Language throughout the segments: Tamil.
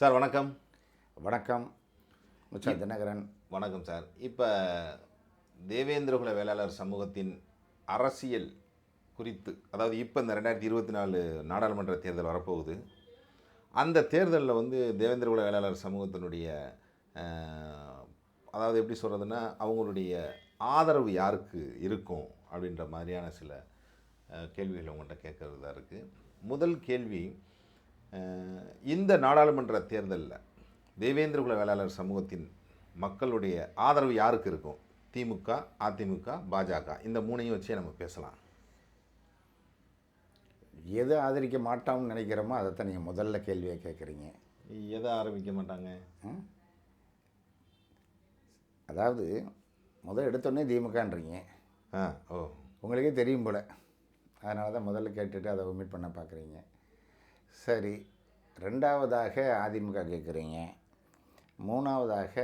சார் வணக்கம். வணக்கம். முச்சா தினகரன். வணக்கம் சார். இப்போ தேவேந்திரகுல வேளாளர் சமூகத்தின் அரசியல் குறித்து அதாவது இப்போ இந்த ரெண்டாயிரத்தி இருபத்தி நாலு நாடாளுமன்ற தேர்தல் வரப்போகுது. அந்த தேர்தலில் வந்து தேவேந்திரகுல வேளாளர் சமூகத்தினுடைய அதாவது எப்படி சொல்கிறதுன்னா அவங்களுடைய ஆதரவு யாருக்கு இருக்கும் அப்படின்ற மாதிரியான சில கேள்விகள் உங்கள்கிட்ட கேட்கறதா இருக்குது முதல் கேள்வி இந்த நாடாளுமன்ற தேர்தலில் தேவேந்திரகுல வேளாளர் சமூகத்தின் மக்களுடைய ஆதரவு யாருக்கு இருக்கும்? திமுக அதிமுக பாஜக. இந்த மூணையும் வச்சே நம்ம பேசலாம். எது ஆதரிக்க மாட்டோம்னு நினைக்கிறோமோ அதைத்தான் நீங்கள் முதல்ல கேள்வியாக கேட்குறீங்க எதை ஆரம்பிக்க மாட்டாங்க? அதாவது முதல் எடுத்தோடனே திமுகன்றீங்க. ஆ ஓ. உங்களுக்கே தெரியும் போல். அதனால தான் முதல்ல கேட்டுட்டு அதை ஒமிட் பண்ண பார்க்குறீங்க சரி ரெண்டாவதாக அதிமுக கேட்குறீங்க. மூணாவதாக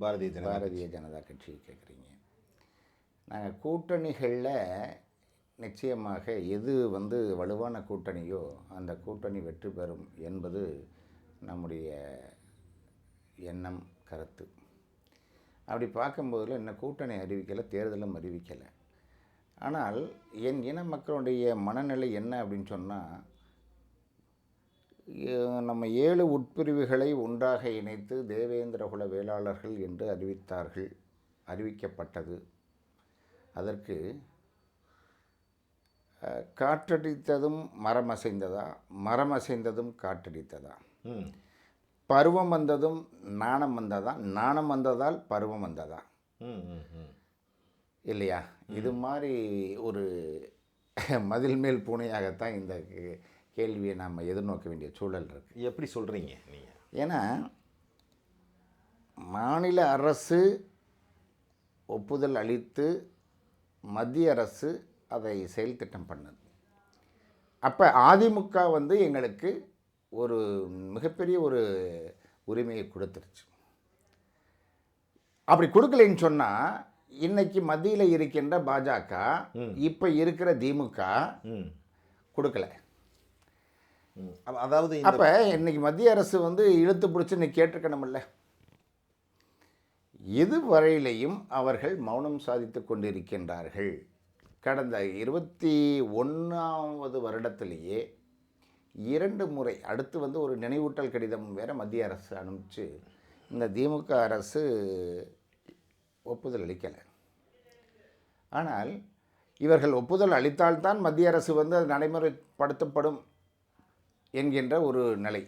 பாரதிய ஜனதா பாரதிய ஜனதா கட்சி கேட்குறீங்க. நாங்கள் கூட்டணிகளில் நிச்சயமாக எது வந்து வலுவான கூட்டணியோ அந்த கூட்டணி வெற்றி பெறும் என்பது நம்முடைய எண்ணம் கருத்து. அப்படி பார்க்கும்போதில் இன்னும் கூட்டணி அறிவிக்கலை தேர்தலும் அறிவிக்கலை. ஆனால் என் இன மக்களுடைய மனநிலை என்ன அப்படின்னு சொன்னால் நம்ம ஏழு உட்பிரிவுகளை ஒன்றாக இணைத்து தேவேந்திரகுல வேளாளர்கள் என்று அறிவித்தார்கள் அறிவிக்கப்பட்டது. அதற்கு காற்றடித்ததும் மரம் அசைந்ததா மரம் அசைந்ததும் காற்றடித்ததா? ம். பருவம் வந்ததும் நாணம் வந்ததா? நாணம் வந்ததால் பருவம் வந்ததா? இல்லையா? இது மாதிரி ஒரு மதில் மேல் பூனையாகத்தான் இந்த கேள்வியை நாம் எதிர்நோக்க வேண்டிய சூழல் இருக்குது எப்படி சொல்கிறீங்க நீங்கள் ஏன்னா மாநில அரசு ஒப்புதல் அளித்து மத்திய அரசு அதை செயல் திட்டம் பண்ணுது. அப்போ அதிமுக வந்து எங்களுக்கு ஒரு மிகப்பெரிய ஒரு உரிமையை கொடுத்துருச்சு. அப்படி கொடுக்கலைன்னு சொன்னால் இன்னைக்கு மத்தியில் இருக்கின்ற பாஜக இப்போ இருக்கிற திமுக கொடுக்கல. அதாவது இந்த அப்போ இன்னைக்கு மத்திய அரசு வந்து இழுத்து பிடிச்சி இன்னைக்கு கேட்டிருக்கணும்ல இதுவரையிலையும் அவர்கள் மௌனம் சாதித்து கொண்டிருக்கின்றார்கள். கடந்த இருபத்தி ஒன்றாவது வருடத்திலேயே இரண்டு முறை அடுத்து வந்து ஒரு நினைவூட்டல் கடிதம் வேற மத்திய அரசு அனுப்பிச்சு இந்த திமுக அரசு ஒப்புதல் அளிக்கலை. ஆனால் இவர்கள் ஒப்புதல் அளித்தால்தான் மத்திய அரசு வந்து அது நடைமுறைப்படுத்தப்படும். என்கின்ற ஒரு நிலை.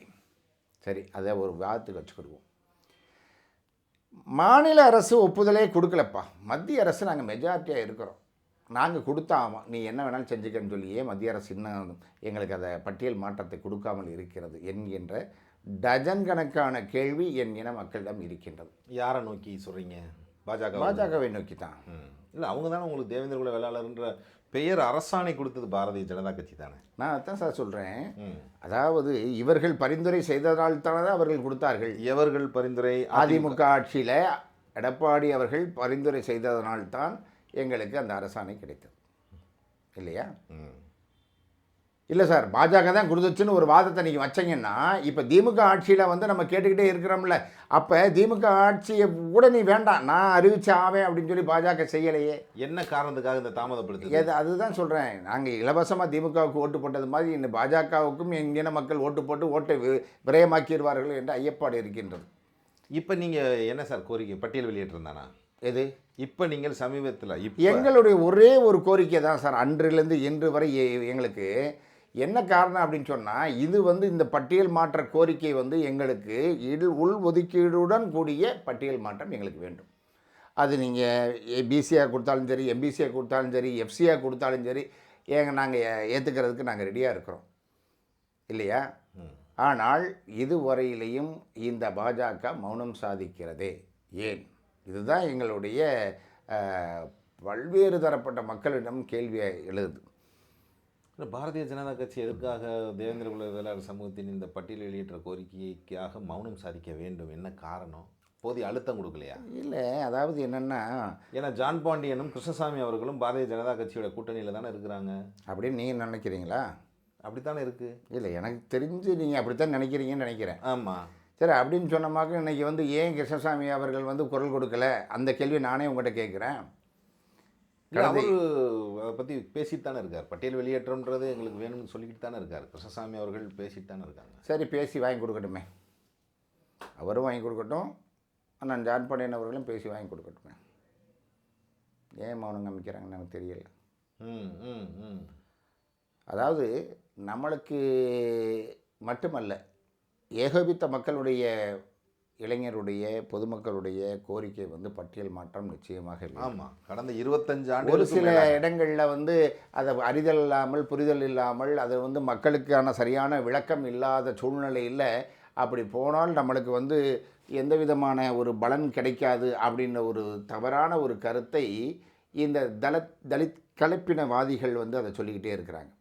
சரி அதை ஒரு வாதத்துக்கு வச்சுக்கிடுவோம். மாநில அரசு ஒப்புதலே கொடுக்கலப்பா. மத்திய அரசு நாங்கள் மெஜாரிட்டியாக இருக்கிறோம். நாங்கள் கொடுத்தா ஆமாம் நீ என்ன வேணாலும் செஞ்சுக்கன்னு சொல்லியே மத்திய அரசு இன்னும் எங்களுக்கு அதை பட்டியல் மாற்றத்தை கொடுக்காமல் இருக்கிறது என்கின்ற டஜன் கணக்கான கேள்வி என் இன மக்களிடம் இருக்கின்றது. யாரை நோக்கி சொல்கிறீங்க பாஜக பாஜகவை நோக்கி. தான் இல்லை அவங்க தானே உங்களுக்கு தேவேந்திரகுல வேளாளர்ன்ற பெயர் அரசாணை கொடுத்தது பாரதிய ஜனதா கட்சி தானே? நான் அதான் சார் சொல்கிறேன் அதாவது இவர்கள் பரிந்துரை செய்ததால் தானே அவர்கள் கொடுத்தார்கள். எவர்கள் பரிந்துரை? அதிமுக ஆட்சியில் எடப்பாடி அவர்கள் பரிந்துரை செய்ததனால்தான் எங்களுக்கு அந்த அரசாணை கிடைத்தது. இல்லையா? இல்லை சார் பாஜக தான் கொடுத்துச்சுன்னு ஒரு வாதத்தை நீங்கள் வச்சீங்கன்னா இப்போ திமுக ஆட்சியில் வந்து நம்ம கேட்டுக்கிட்டே இருக்கிறோம்ல. அப்போ திமுக ஆட்சியை கூட நீ வேண்டாம் நான் அறிவிச்சு ஆவேன் அப்படின்னு சொல்லி பாஜக செய்யலையே. என்ன காரணத்துக்காக இந்த தாமதப்படுத்துது? எது அதுதான் சொல்கிறேன் நாங்கள் இலவசமாக திமுகவுக்கு ஓட்டு போட்டது மாதிரி இந்த பாஜகவுக்கும் எங்கின மக்கள் ஓட்டு போட்டு ஓட்டை விரயமாக்கிடுவார்கள் என்று ஐயப்பாடு இருக்கின்றது. இப்போ நீங்கள் என்ன சார் கோரிக்கை? பட்டியல் வெளியிட்டிருந்தானா? எது? இப்போ நீங்கள் சமீபத்தில் இப்போ எங்களுடைய ஒரே ஒரு கோரிக்கை தான் சார் அன்றிலிருந்து இன்று வரை எங்களுக்கு என்ன காரணம் அப்படின்னு சொன்னால் இது வந்து இந்த பட்டியல் மாற்ற கோரிக்கை வந்து எங்களுக்கு இல் உள் ஒதுக்கீடுடன் கூடிய பட்டியல் மாற்றம் எங்களுக்கு வேண்டும். அது நீங்கள் பிசியாக கொடுத்தாலும் சரி எம்பிசியாக கொடுத்தாலும் சரி எஃப்சியாக கொடுத்தாலும் சரி ஏங்க நாங்கள் ஏற்றுக்கிறதுக்கு நாங்கள் ரெடியாக இருக்கிறோம். இல்லையா. ஆனால் இதுவரையிலையும் இந்த பாஜக மௌனம் சாதிக்கிறதே. ஏன்? இதுதான் எங்களுடைய பல்வேறு தரப்பட்ட மக்களிடம் கேள்வி எழுது. இல்ல, பாரதிய ஜனதா கட்சி எதற்காக தேவேந்திரகுல வேளாளர் சமூகத்தின் இந்த பட்டியல் வெளியிட்ட கோரிக்கைக்காக மௌனம் சாதிக்க வேண்டும்? என்ன காரணம்? போதிய அழுத்தம் கொடுக்கலையா? இல்லை அதாவது என்னென்னா ஏன்னா ஜான் பாண்டியனும் கிருஷ்ணசாமி அவர்களும் பாரதிய ஜனதா கட்சியோட கூட்டணியில் தானே இருக்கிறாங்க. அப்படின்னு நீங்கள் நினைக்கிறீங்களா? அப்படித்தானே இருக்கு. இல்லை எனக்கு தெரிஞ்சு நீங்கள் அப்படித்தான் நினைக்கிறீங்கன்னு நினைக்கிறேன். ஆமாம் சரி அப்படின்னு சொன்னமாக்க இன்னைக்கு வந்து ஏன் கிருஷ்ணசாமி அவர்கள் வந்து குரல் கொடுக்கல? அந்த கேள்வி நானே உங்கள்கிட்ட கேட்குறேன். அவர் அதை பற்றி பேசிட்டு தானே இருக்கார். பட்டியல் வெளியேற்றம்ன்றது எங்களுக்கு வேணும்னு சொல்லிக்கிட்டு தானே இருக்கார். கிருஷ்ணசாமி அவர்கள் பேசிட்டு தானே இருக்காங்க. சரி பேசி வாங்கி கொடுக்கட்டுமே. அவரும் வாங்கி கொடுக்கட்டும். அண்ணன் ஜான் பாண்டியன் அவர்களும் பேசி வாங்கி கொடுக்கட்டுமே. ஏன் மௌனம் காமிக்கிறாங்கன்னு எனக்கு தெரியல. ம் ம் ம். அதாவது நம்மளுக்கு மட்டுமல்ல ஏகோபித்த மக்களுடைய இளைஞருடைய பொதுமக்களுடைய கோரிக்கை வந்து பட்டியல் மாற்றம் நிச்சயமாக இல்லை. ஆமாம் கடந்த இருபத்தஞ்சு ஒரு ஆண்டுகளுக்கு சில. இடங்களில் வந்து அதை அறிதல் இல்லாமல் புரிதல் இல்லாமல் அது வந்து மக்களுக்கான சரியான விளக்கம் இல்லாத சூழ்நிலையில் அப்படி போனால் நம்மளுக்கு வந்து எந்த விதமான ஒரு பலன் கிடைக்காது அப்படின்ற ஒரு தவறான ஒரு கருத்தை இந்த தலித் தலித் கலப்பினவாதிகள் வந்து அதை சொல்லிக்கிட்டே இருக்கிறாங்க.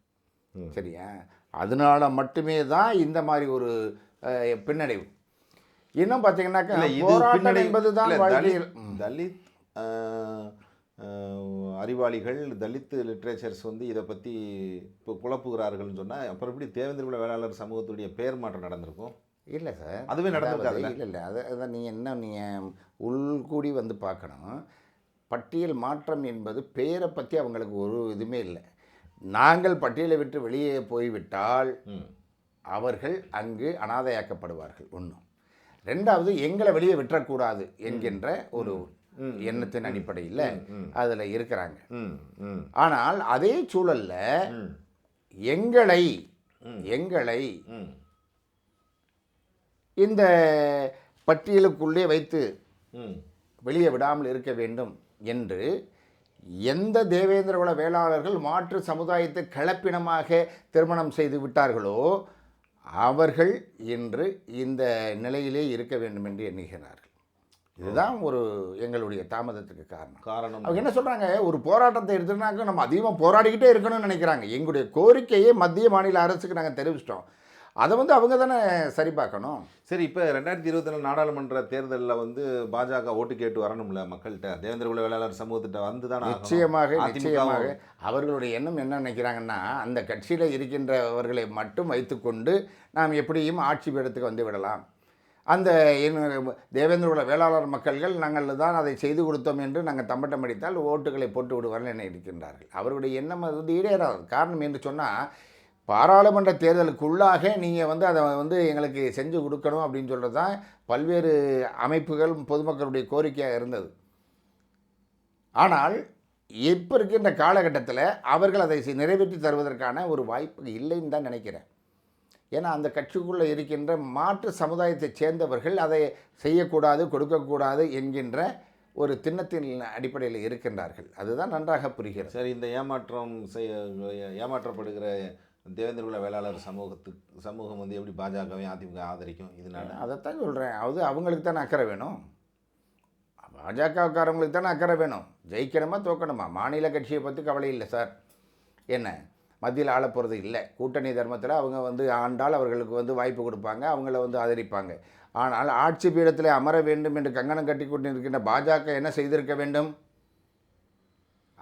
சரியா? அதனால மட்டுமே தான் இந்த மாதிரி ஒரு பின்னடைவு. இன்னும் பார்த்தீங்கன்னாக்கா போராட்டம் என்பது தான் வாழ்க்கையில் தலித் அறிவாளிகள் தலித் லிட்ரேச்சர்ஸ் வந்து இதை பற்றி இப்போ குழப்புகிறார்கள்னு சொன்னால் அப்புறம் எப்படி தேவேந்திர குல வேளாளர் சமூகத்துடைய பேர் மாற்றம் நடந்திருக்கும்? இல்லை சார். அதுவே நடந்திருக்காதுல்ல? இல்லை இல்லை. அதை அதை நீங்கள் என்ன நீங்கள் உள்கூடி வந்து பார்க்கணும். பட்டியல் மாற்றம் என்பது பேரை பற்றி அவங்களுக்கு ஒரு இதுவுமே இல்லை. நாங்கள் பட்டியலை விட்டு வெளியே போய்விட்டால் அவர்கள் அங்கு அனாதையாக்கப்படுவார்கள் ஒன்று ரெண்டாவது எங்களை வெளியே விட்டுறக்கூடாது என்கின்ற ஒரு. எண்ணத்தின் அடிப்படையில். அதில் இருக்கிறாங்க. ஆனால் அதே சூழல்ல எங்களை. எங்களை இந்த பட்டியலுக்குள்ளே வைத்து வெளியே விடாமல் இருக்க வேண்டும் என்று எந்த தேவேந்திரகுல வேளாளர்கள் மாற்று சமுதாயத்தை கலப்பினமாக திருமணம் செய்து விட்டார்களோ அவர்கள் இன்று இந்த நிலையிலே இருக்க வேண்டும் என்று எண்ணுகிறார்கள். இதுதான் ஒரு எங்களுடைய தாமதத்துக்கு காரணம். காரணம். அவங்க என்ன சொல்கிறாங்க ஒரு போராட்டத்தை எடுத்துனாக்க நம்ம அதிகமாக போராடிக்கிட்டே இருக்கணும்னு நினைக்கிறாங்க. எங்களுடைய கோரிக்கையை மத்திய மாநில அரசுக்கு நாங்கள் தெரிவிச்சிட்டோம். அதை வந்து அவங்க தானே சரி பார்க்கணும். சரி இப்போ ரெண்டாயிரத்தி இருபத்தி நாலு நாடாளுமன்ற தேர்தலில் வந்து பாஜக ஓட்டு கேட்டு வரணும்ல மக்கள்கிட்ட. தேவேந்திர குல வேளாளர் சமூகத்திட்ட வந்து தானே நிச்சயமாக நிச்சயமாக. அவர்களுடைய எண்ணம் என்ன நினைக்கிறாங்கன்னா அந்த கட்சியில் இருக்கின்றவர்களை மட்டும் வைத்துக்கொண்டு நாம் எப்படியும் ஆட்சி பீடத்துக்கு வந்து விடலாம். அந்த தேவேந்திர குல வேளாளர் மக்கள்கள் நாங்கள் தான் அதை செய்து கொடுத்தோம் என்று நாங்கள் தம்பட்டம் அடித்தால் ஓட்டுகளை போட்டு விடுவார்கள் என இருக்கின்றார்கள். அவருடைய எண்ணம் அது வந்து ஈடேறாது காரணம் என்று சொன்னால் பாராளுமன்ற தேர்தலுக்குள்ளாக நீங்கள் வந்து அதை வந்து எங்களுக்கு செஞ்சு கொடுக்கணும் அப்படின்னு சொல்கிறது தான் பல்வேறு அமைப்புகள் பொதுமக்களுடைய கோரிக்கையாக இருந்தது. ஆனால் இப்போ இருக்கின்ற காலகட்டத்தில் அவர்கள் அதை நிறைவேற்றி தருவதற்கான ஒரு வாய்ப்பு இல்லைன்னு தான் நினைக்கிறேன். ஏன்னா அந்த கட்சிக்குள்ளே இருக்கின்ற மாற்று சமுதாயத்தைச் சேர்ந்தவர்கள் அதை செய்யக்கூடாது கொடுக்கக்கூடாது என்கின்ற ஒரு திண்ணத்தின் அடிப்படையில் இருக்கின்றார்கள். அதுதான் நன்றாக புரிகிறது. சரி இந்த ஏமாற்றம் செய்ய ஏமாற்றப்படுகிற தேவேந்திர குல வேளாளர் சமூகத்துக்கு சமூகம் வந்து எப்படி பாஜகவே அதிமுக ஆதரிக்கும்? இதனால அதைத்தான் சொல்கிறேன் அது அவங்களுக்கு தானே அக்கறை வேணும். பாஜகவுக்காரவங்களுக்கு தானே அக்கறை வேணும். ஜெயிக்கணுமா தோக்கணுமா? மாநில கட்சியை பற்றி கவலை இல்லை சார். என்ன? மத்தியில் ஆள போகிறது இல்லை. கூட்டணி தர்மத்தில் அவங்க வந்து ஆண்டால் அவர்களுக்கு வந்து வாய்ப்பு கொடுப்பாங்க அவங்கள வந்து ஆதரிப்பாங்க. ஆனால் ஆட்சி பீடத்தில் அமர வேண்டும் என்று கங்கணம் கட்டி கொண்டிருக்கின்ற பாஜக என்ன செய்திருக்க வேண்டும்?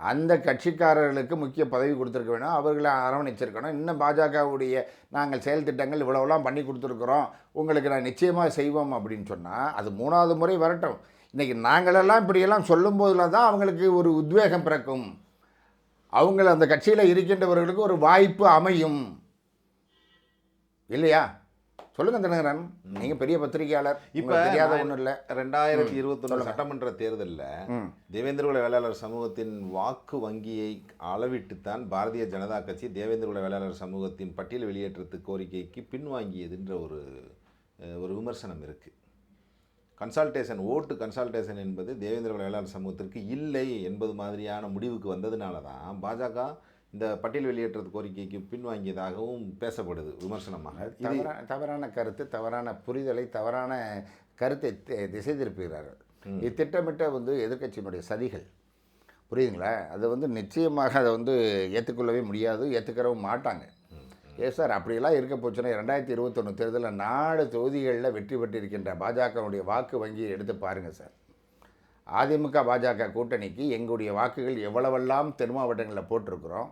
அந்த கட்சிக்காரர்களுக்கு முக்கிய பதவி கொடுத்துருக்க வேணும் அவர்களை அரவணைச்சிருக்கணும். இன்னும் பாஜகவுடைய நாங்கள் செயல் திட்டங்கள் இவ்வளவுலாம் பண்ணி கொடுத்துருக்குறோம் உங்களுக்கு நான் நிச்சயமாக செய்வோம் அப்படின்னு சொன்னால் அது மூணாவது முறை வரட்டும். இன்றைக்கி நாங்களெல்லாம் இப்படியெல்லாம் சொல்லும் போதில் தான் அவங்களுக்கு ஒரு உத்வேகம் பிறக்கும். அவங்கள அந்த கட்சியில் இருக்கின்றவர்களுக்கு ஒரு வாய்ப்பு அமையும். இல்லையா? சொல்லுங்க தினகரன். நீங்கள் பெரிய பத்திரிகையாளர். இப்ப தெரியாத ஒன்றும் இல்லை ரெண்டாயிரத்தி இருபத்தொன்று சட்டமன்ற தேர்தலில் ம். தேவேந்திர குல வேளாளர் சமூகத்தின் வாக்கு வங்கியை அளவிட்டுத்தான் பாரதிய ஜனதா கட்சி தேவேந்திர குல வேளாளர் சமூகத்தின் பட்டியல் வெளியேற்றத்து கோரிக்கைக்கு பின்வாங்கியதுன்ற ஒரு ஒரு விமர்சனம் இருக்குது கன்சால்டேஷன் ஓட்டு கன்சால்டேஷன் என்பது தேவேந்திர குல வேளாளர் சமூகத்திற்கு இல்லை என்பது மாதிரியான முடிவுக்கு வந்ததுனால தான் பாஜக இந்த பட்டியல் வெளியேற்றது கோரிக்கைக்கு பின்வாங்கியதாகவும் பேசப்படுது விமர்சனமாக. தவறான தவறான கருத்து தவறான புரிதலை தவறான கருத்தை தி- திசை திருப்புகிறார்கள் இது திட்டமிட்ட வந்து எதிர்க்கட்சியினுடைய சதிகள். புரியுதுங்களா? அது வந்து நிச்சயமாக அதை வந்து ஏற்றுக்கொள்ளவே முடியாது ஏற்றுக்கிறவும் மாட்டாங்க. ஏ சார் அப்படியெல்லாம் இருக்க போச்சுன்னா ரெண்டாயிரத்தி இருபத்தொன்று தேர்தலில் நாலு தொகுதிகளில் வெற்றி பெற்றிருக்கின்ற பாஜகவுடைய வாக்கு வங்கியை எடுத்து பாருங்கள் சார். அதிமுக பாஜக கூட்டணிக்கு எங்களுடைய வாக்குகள் எவ்வளவெல்லாம் தென் மாவட்டங்களில் போட்டிருக்கிறோம்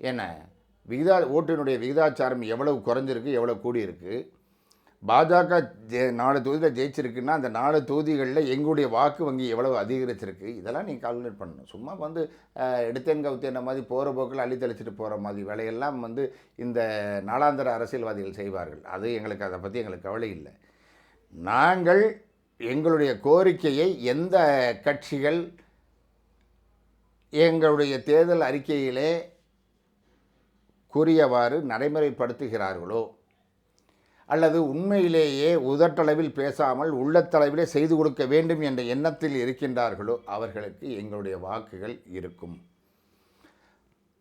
என்ன விகிதா ஓட்டினுடைய விகிதாச்சாரம் எவ்வளவு குறைஞ்சிருக்கு எவ்வளோ கூடியிருக்கு? பாஜக ஜெ நாலு தொகுதியில் ஜெயிச்சிருக்குன்னா அந்த நாலு தொகுதிகளில் எங்களுடைய வாக்கு வங்கி எவ்வளவு அதிகரிச்சிருக்கு? இதெல்லாம் நீங்கள் கால்குலேட் பண்ணணும். சும்மா வந்து எடுத்தேன் கவுத்தேன மாதிரி போகிற போக்கில் அள்ளி தெளிச்சிட்டு போகிற மாதிரி வேலையெல்லாம் வந்து இந்த நாளாந்தர அரசியல்வாதிகள் செய்வார்கள். அது எங்களுக்கு அதை பற்றி எங்களுக்கு கவலை இல்லை. நாங்கள் எங்களுடைய கோரிக்கையை எந்த கட்சிகள் எங்களுடைய தேர்தல் அறிக்கையிலே கூறியவாறு நடைமுறைப்படுத்துகிறார்களோ? அல்லது உண்மையிலேயே உதட்டளவில் பேசாமல் உள்ளத்தளவிலே செய்து கொடுக்க வேண்டும் என்ற எண்ணத்தில் இருக்கின்றார்களோ? அவர்களுக்கு எங்களுடைய வாக்குகள் இருக்கும்.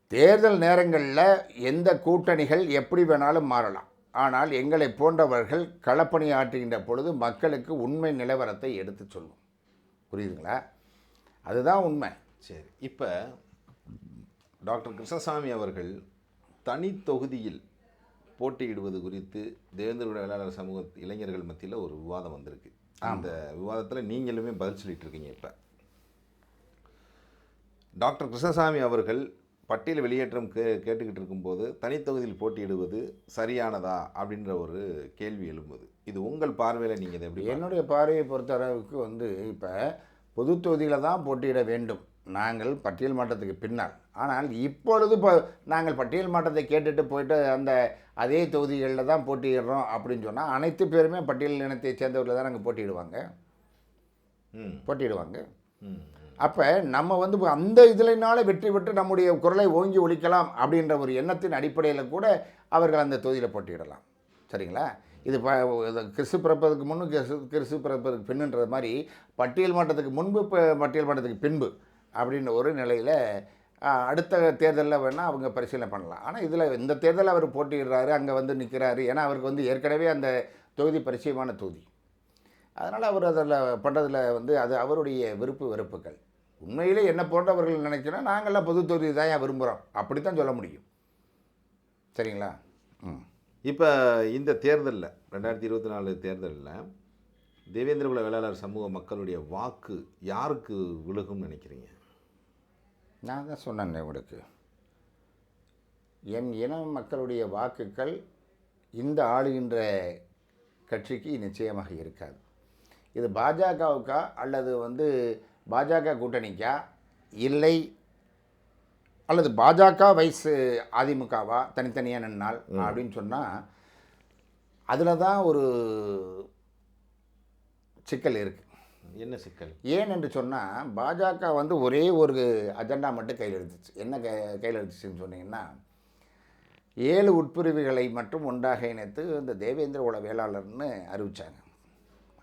தேர்தல் நேரங்களில் எந்த கூட்டணிகள் எப்படி வேணாலும் மாறலாம். ஆனால் எங்களை போன்றவர்கள் களப்பணி ஆற்றுகின்ற பொழுது மக்களுக்கு உண்மை நிலவரத்தை எடுத்து சொல்லும். புரியுதுங்களா? அதுதான் உண்மை. சரி. இப்போ டாக்டர் கிருஷ்ணசாமி அவர்கள் தனி தொகுதியில் போட்டியிடுவது குறித்து தேவேந்திர வேளாளர் சமூக இளைஞர்கள் மத்தியில் ஒரு விவாதம் வந்திருக்கு. அந்த விவாதத்தில் நீங்களுமே பதில் சொல்லிட்டு இருக்கீங்க இப்போ. டாக்டர் கிருஷ்ணசாமி அவர்கள் பட்டியல் வெளியேற்றம் கே கேட்டுக்கிட்டு இருக்கும்போது தனித்தொகுதியில் போட்டியிடுவது சரியானதா அப்படின்ற ஒரு கேள்வி எழும்புது இது உங்கள் பார்வையில் நீங்கள் இதை எப்படி? என்னுடைய பார்வையை பொறுத்தளவுக்கு வந்து இப்போ பொது தொகுதியில் தான் போட்டியிட வேண்டும். நாங்கள் பட்டியல் மாற்றத்துக்கு பின்னால். ஆனால் இப்பொழுது இப்போ நாங்கள் பட்டியல் மாற்றத்தை கேட்டுட்டு போயிட்டு அந்த அதே தொகுதிகளில் தான் போட்டியிடுறோம் அப்படின்னு சொன்னால் அனைத்து பேருமே பட்டியல் இனத்தை சேர்ந்தவர்கள் தான் நாங்கள் போட்டியிடுவாங்க? ம். போட்டியிடுவாங்க. ம் அப்போ நம்ம வந்து இப்ப அந்த இதுலனால வெற்றி பெற்று நம்முடைய குரலை ஓங்கி ஒலிக்கலாம் அப்படின்ற ஒரு எண்ணத்தின் அடிப்படையில் கூட அவர்கள் அந்த தொகுதியில் போட்டியிடலாம். சரிங்களா? இது ப கிறிஸ்து பிறப்பதற்கு முன்னு கிறிஸ்து கிறிஸ்து பிறப்பதற்கு பின்னுன்றது மாதிரி பட்டியல் மாற்றத்துக்கு முன்பு இப்போ பட்டியல் மாற்றத்துக்கு பின்பு அப்படின்ற ஒரு நிலையில் அடுத்த தேர்தலில் வேணால் அவங்க பரிசீலனை பண்ணலாம். ஆனால் இதில் இந்த தேர்தலில் அவர் போட்டியிடுறாரு அங்கே வந்து நிற்கிறாரு ஏன்னா அவருக்கு வந்து ஏற்கனவே அந்த தொகுதி பரிச்சயமான தொகுதி. அதனால் அவர் அதில் பண்ணுறதில் வந்து அது அவருடைய விருப்பு வெறுப்புகள். உண்மையிலே என்ன போன்றவர்கள் நினைச்சோன்னா நாங்கள்லாம் பொது தொகுதி தான் ஏன் விரும்புகிறோம் அப்படி தான் சொல்ல முடியும். சரிங்களா? ம். இப்போ இந்த தேர்தலில் ரெண்டாயிரத்தி இருபத்தி நாலு தேர்தலில் தேவேந்திரகுல வேளாளர் சமூக மக்களுடைய வாக்கு யாருக்கு விழுகும்னு நினைக்கிறீங்க? நான் தான் சொன்னேன் உங்களுக்கு என் இன மக்களுடைய வாக்குகள் இந்த ஆளுகின்ற கட்சிக்கு நிச்சயமாக இருக்காது. இது பாஜகவுக்கா அல்லது வந்து பாஜக கூட்டணிக்கா? இல்லை. அல்லது பாஜக வயசு அதிமுகவா? தனித்தனியாக நின்னால் அப்படின்னு சொன்னால் அதில் தான் ஒரு சிக்கல் இருக்குது என்ன சிக்கல்? ஏன் என்று சொன்னால் பாஜக வந்து ஒரே ஒரு அஜெண்டா மட்டும் கையில் எடுத்துச்சு. என்ன கை கையில் எடுத்துச்சுன்னு சொன்னீங்கன்னா ஏழு உட்பிரிவுகளை மட்டும் ஒன்றாக இணைத்து இந்த தேவேந்திர குல வேளாளர்னு அறிவிச்சாங்க.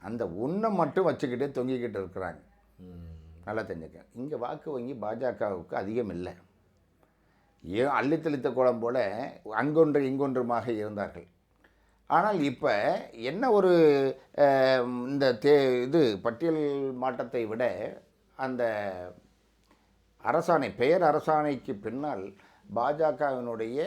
அந்த ஒன்றை மட்டும் வச்சுக்கிட்டு தொங்கிக்கிட்டு இருக்கிறாங்க. நல்லா தெரிஞ்சுக்க. இங்கே வாக்கு வங்கி பாஜகவுக்கு அதிகம் இல்லை. ஏ அள்ளி தெளித்த கோலம் போல அங்கொன்று இங்கொன்றுமாக இருந்தார்கள். ஆனால் இப்போ என்ன ஒரு இந்த தே இது பட்டியல் மாற்றத்தை விட அந்த அரசாணை பெயர் அரசாணைக்கு பின்னால் பாஜகவினுடைய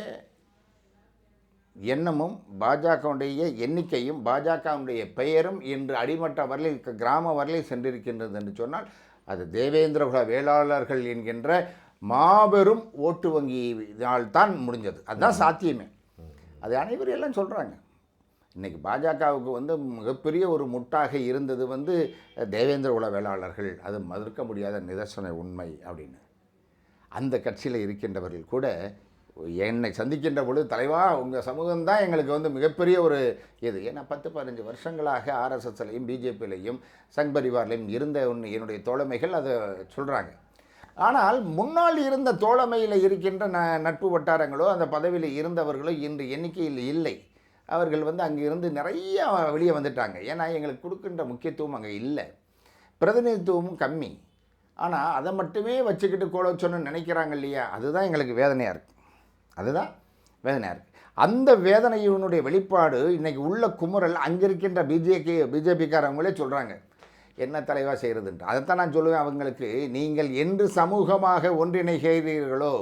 எண்ணமும் பாஜகவுடைய எண்ணிக்கையும் பாஜகவுடைய பெயரும் இன்று அடிமட்ட வரலில் கிராம வரலில் சென்றிருக்கின்றது என்று சொன்னால் அது தேவேந்திரகுல வேளாளர்கள் என்கின்ற மாபெரும் ஓட்டு வங்கியினால் தான் முடிஞ்சது. அதுதான் சாத்தியமே. அது அனைவரும் எல்லாம் சொல்கிறாங்க இன்றைக்கி பாஜகவுக்கு வந்து மிகப்பெரிய ஒரு முட்டாக இருந்தது வந்து தேவேந்திர குல வேளாளர்கள். அது மறுக்க முடியாத நிதர்சன உண்மை அப்படின்னு. அந்த கட்சியில் இருக்கின்றவர்கள் கூட என்னை சந்திக்கின்ற பொழுது தலைவா உங்கள் சமூகம் தான் எங்களுக்கு வந்து மிகப்பெரிய ஒரு இது. ஏன்னா பத்து பதினஞ்சு வருஷங்களாக ஆர்எஸ்எஸ்லையும் பிஜேபியிலையும் சங் பரிவார்லையும் இருந்த ஒன்று என்னுடைய தோழமைகள் அதை சொல்கிறாங்க ஆனால் முன்னால் இருந்த தோழமையில் இருக்கின்ற ந நட்பு வட்டாரங்களோ அந்த பதவியில் இருந்தவர்களோ இன்று எண்ணிக்கையில் இல்லை. அவர்கள் வந்து அங்கேருந்து நிறையா நிறைய வெளியே வந்துட்டாங்க. ஏன்னா எங்களுக்கு கொடுக்கின்ற முக்கியத்துவம் அங்கே இல்லை. பிரதிநிதித்துவமும் கம்மி. ஆனால் அதை மட்டுமே வச்சுக்கிட்டு கோலோச்சோன்னு நினைக்கிறாங்க இல்லையா? அதுதான் எங்களுக்கு வேதனையாக இருக்குது அதுதான் வேதனையாக இருக்குது அந்த வேதனையினுடைய வெளிப்பாடு இன்றைக்கி உள்ள குமுறல் அங்கே இருக்கின்ற பிஜேபி பிஜேபிக்காரவங்களே சொல்கிறாங்க என்ன தலைவாக செய்கிறதுன்ட்டு அதைத்தான் நான் சொல்லுவேன் அவங்களுக்கு. நீங்கள் என்று சமூகமாக ஒன்றிணைகிறீர்களோ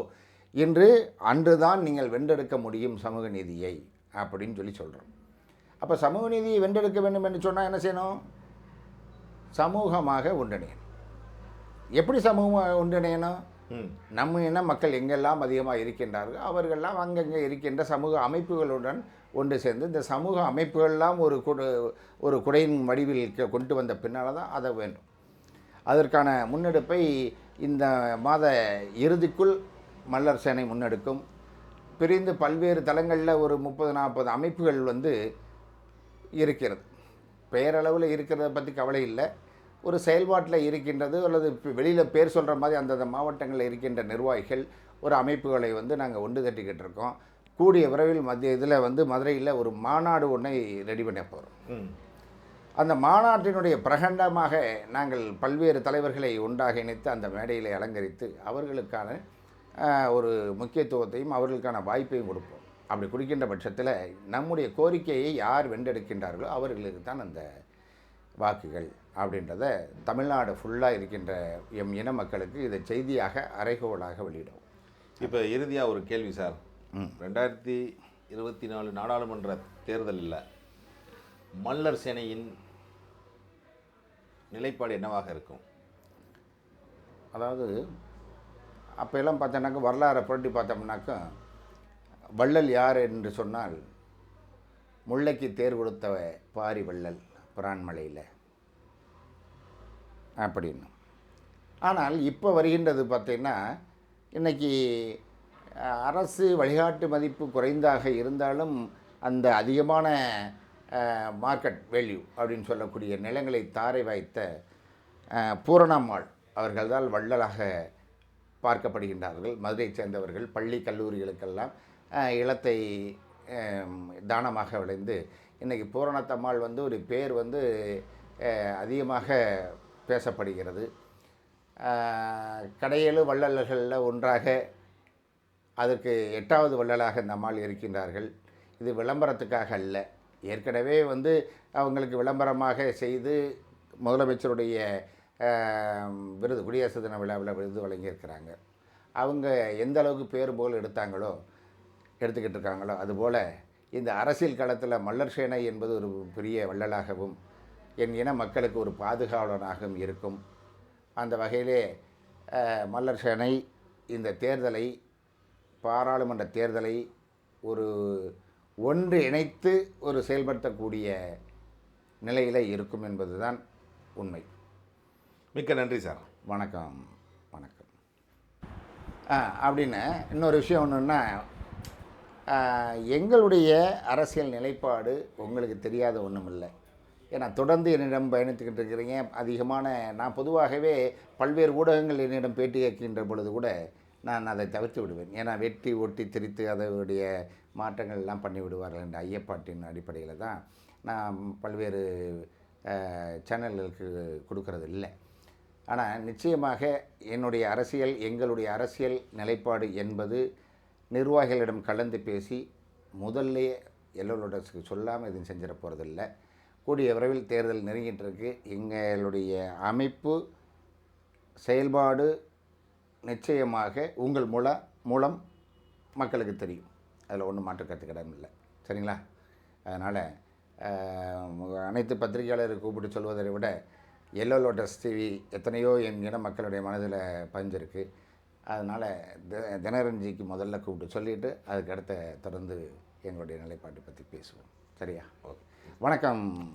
என்று அன்றுதான் நீங்கள் வென்றெடுக்க முடியும் சமூக நீதியை. அப்படின்னு சொல்லி சொல்கிறோம் அப்போ சமூக நீதியை வென்றெடுக்க வேண்டும் என்று சொன்னால் என்ன செய்யணும்? சமூகமாக ஒன்றிணையணும். எப்படி சமூகமாக ஒன்றிணையணும்? ம். நம்ம இன மக்கள் எங்கெல்லாம் அதிகமாக இருக்கின்றார்கள் அவர்கள்லாம் அங்கங்கே இருக்கின்ற சமூக அமைப்புகளுடன் ஒன்று சேர்ந்து இந்த சமூக அமைப்புகள்லாம் ஒரு குடு ஒரு குடையின் வடிவில் கொண்டு வந்த பின்னால் தான் அதை வேண்டும். அதற்கான முன்னெடுப்பை இந்த மாத இறுதிக்குள் மல்லர் சேனை முன்னெடுக்கும். பிரிந்து பல்வேறு தளங்களில் ஒரு முப்பது நாற்பது அமைப்புகள் வந்து இருக்கிறது. பெயரளவில் இருக்கிறத பற்றி கவலை இல்லை. ஒரு செயல்பாட்டில் இருக்கின்றது அல்லது வெளியில் பேர் சொல்கிற மாதிரி அந்தந்த மாவட்டங்களில் இருக்கின்ற நிர்வாகிகள் ஒரு அமைப்புகளை வந்து நாங்கள் ஒன்று தட்டிக்கிட்டு இருக்கோம். கூடிய விரைவில் மத்திய இதில் வந்து மதுரையில் ஒரு மாநாடு ஒன்றை ரெடி பண்ண போகிறோம் அந்த மாநாட்டினுடைய பிரகண்டமாக நாங்கள் பல்வேறு தலைவர்களை ஒன்றாக இணைத்து அந்த மேடையில் அலங்கரித்து அவர்களுக்கான ஒரு முக்கியத்துவத்தையும் அவர்களுக்கான வாய்ப்பையும் கொடுப்போம். அப்படி கொடுக்கின்ற பட்சத்தில் நம்முடைய கோரிக்கையை யார் வென்றெடுக்கின்றார்களோ அவர்களுக்கு தான் அந்த வாக்குகள் அப்படின்றத தமிழ்நாடு ஃபுல்லாக இருக்கின்ற எம் இன மக்களுக்கு இதை செய்தியாக அறைகோலாக வெளியிடும். இப்போ இறுதியாக ஒரு கேள்வி சார். ரெண்டாயிரத்தி இருபத்தி நாலு நாடாளுமன்ற தேர்தலில் மல்லர் சேனையின் நிலைப்பாடு என்னவாக இருக்கும்? அதாவது அப்போ எல்லாம் பார்த்தோன்னாக்கா வரலாறை புரட்டி பார்த்தோம்னாக்கா வள்ளல் யார் என்று சொன்னால் முல்லைக்கு தேர் கொடுத்த பாரி வள்ளல் பிரான்மலையில். அப்படின்னு. ஆனால் இப்போ வருகின்றது பார்த்தீங்கன்னா இன்றைக்கி அரசு வழிகாட்டு மதிப்பு குறைந்தாக இருந்தாலும் அந்த அதிகமான மார்க்கெட் வேல்யூ அப்படின்னு சொல்லக்கூடிய நிலங்களை தாரை வாய்த்த பூரணம்மாள் அவர்கள்தான் வள்ளலாக பார்க்கப்படுகின்றார்கள். மதுரையைச் சேர்ந்தவர்கள் பள்ளி கல்லூரிகளுக்கெல்லாம் இளத்தை இலத்தை தானமாக விளைந்து இன்றைக்கி பூரணத்தம்மாள் வந்து ஒரு பேர் வந்து அதிகமாக பேசப்படுகிறது. அஹ், கடையேழு வள்ளல்களில் ஒன்றாக அதற்கு எட்டாவது வள்ளலாக இந்த அம்மாள் இருக்கின்றார்கள். இது விளம்பரத்துக்காக அல்ல. ஏற்கனவே வந்து அவங்களுக்கு விளம்பரமாக செய்து முதலமைச்சருடைய விருது குடியரசு தின விழாவில் விருது வழங்கியிருக்கிறாங்க. அவங்க எந்த அளவுக்கு பேர் போல் எடுத்தாங்களோ எடுத்துக்கிட்டு இருக்காங்களோ அதுபோல் இந்த அரசியல் களத்தில் மல்லர் சேனை என்பது ஒரு பெரிய வள்ளலாகவும் என் இன மக்களுக்கு ஒரு பாதுகாவலனாகவும் இருக்கும். அந்த வகையிலே மல்லர் சேனை இந்த தேர்தலை பாராளுமன்ற தேர்தலை ஒரு ஒன்று இணைத்து ஒரு செயல்படுத்தக்கூடிய நிலையில் இருக்கும் என்பதுதான் உண்மை. மிக்க நன்றி சார். வணக்கம் வணக்கம். அப்படின்னு இன்னொரு விஷயம் ஒன்றுன்னா எங்களுடைய அரசியல் நிலைப்பாடு உங்களுக்கு தெரியாத ஒன்றும் இல்லை. ஏன்னா தொடர்ந்து என்னிடம் பயணித்துக்கிட்டு இருக்கிறீங்க. அதிகமான நான் பொதுவாகவே பல்வேறு ஊடகங்கள் என்னிடம் பேட்டி கேட்கின்ற பொழுது கூட நான் அதை தவிர்த்து விடுவேன். ஏன்னா வெட்டி ஒட்டி திரித்து அதனுடைய மாற்றங்கள் எல்லாம் பண்ணி விடுவார்கள் என்ற ஐயப்பாட்டின் அடிப்படையில் தான் நான் பல்வேறு சேனல்களுக்கு கொடுக்கறது இல்லை. ஆனால் நிச்சயமாக என்னுடைய அரசியல் எங்களுடைய அரசியல் நிலைப்பாடு என்பது நிர்வாகிகளிடம் கலந்து பேசி முதல்லையே எல்லோரோட சொல்லாமல் எதுவும் செஞ்சிட போகிறதில்ல கூடிய விரைவில் தேர்தல் நெருங்கிட்டு எங்களுடைய அமைப்பு செயல்பாடு நிச்சயமாக உங்கள் மூல மூலம் மக்களுக்கு தெரியும். அதில் ஒன்றும் மாற்று கற்றுக்கிடம் இல்லை. சரிங்களா? அதனால் அனைத்து பத்திரிகையாளரை கூப்பிட்டு சொல்வதை விட எல்லோ லோட்டஸ் டிவி எத்தனையோ என் இன மக்களுடைய மனதில் பதிஞ்சிருக்கு அதனால் தி- தினரஞ்சிக்கு முதல்ல கூப்பிட்டு சொல்லிவிட்டு அதுக்கு அடுத்த தொடர்ந்து எங்களுடைய நிலைப்பாட்டை பற்றி பேசுவோம். சரியா? ஓகே. வணக்கம்.